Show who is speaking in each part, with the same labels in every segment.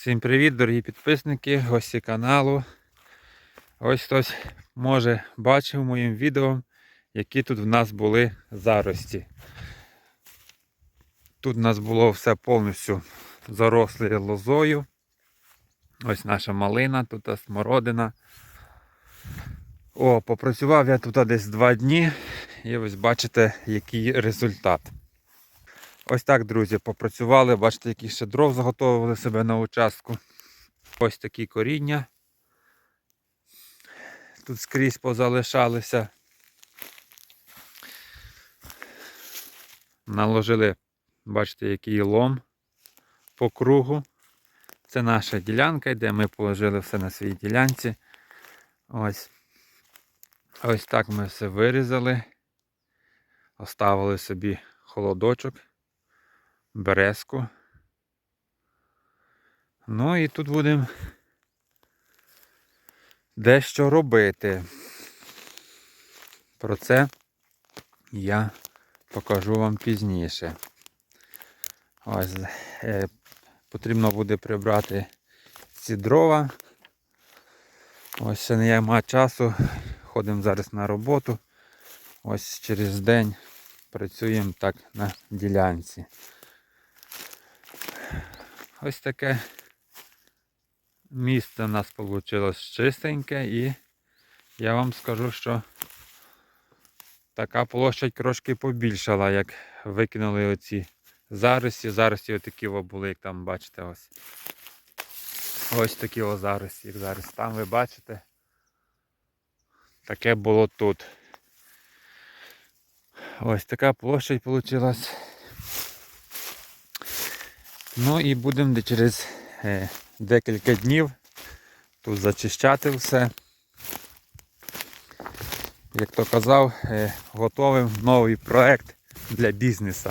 Speaker 1: Всім привіт, дорогі підписники, гості каналу. Ось хтось може бачив моїм відео, які тут в нас були зарості. Тут у нас було все повністю заросле лозою. Ось наша малина, тут смородина. О, попрацював я тут десь два дні. І ось бачите, який результат. Ось так, друзі, попрацювали. Бачите, які ще дров заготовили себе на участку. Ось такі коріння. Тут скрізь позалишалися. Наложили, бачите, який лом по кругу. Це наша ділянка, де ми положили все на своїй ділянці. Ось. Ось так ми все вирізали. Оставили собі холодочок березку. Ну і тут будемо дещо робити. Про це я покажу вам пізніше. Ось е, потрібно буде прибрати ці дрова. Ось ще не маю часу. Ходимо зараз на роботу. Ось через день працюємо так на ділянці. Ось таке місце у нас вийшло чистеньке і я вам скажу, що така площадь трошки побільшала, як викинули оці зарості. Зарості отакі були, як там бачите, ось. Ось такі о зарості, як зараз. Там ви бачите. Таке було тут. Ось така площадь вийшла. Ну і будемо через е, декілька днів тут зачищати все. Як то казав, е, готовим новий проект для бізнесу.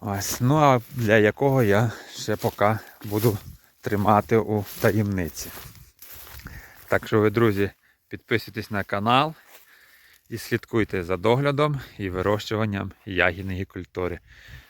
Speaker 1: Ось, ну а для якого я ще поки буду тримати у таємниці. Так що ви, друзі, підписуйтесь на канал і слідкуйте за доглядом і вирощуванням ягідної культури.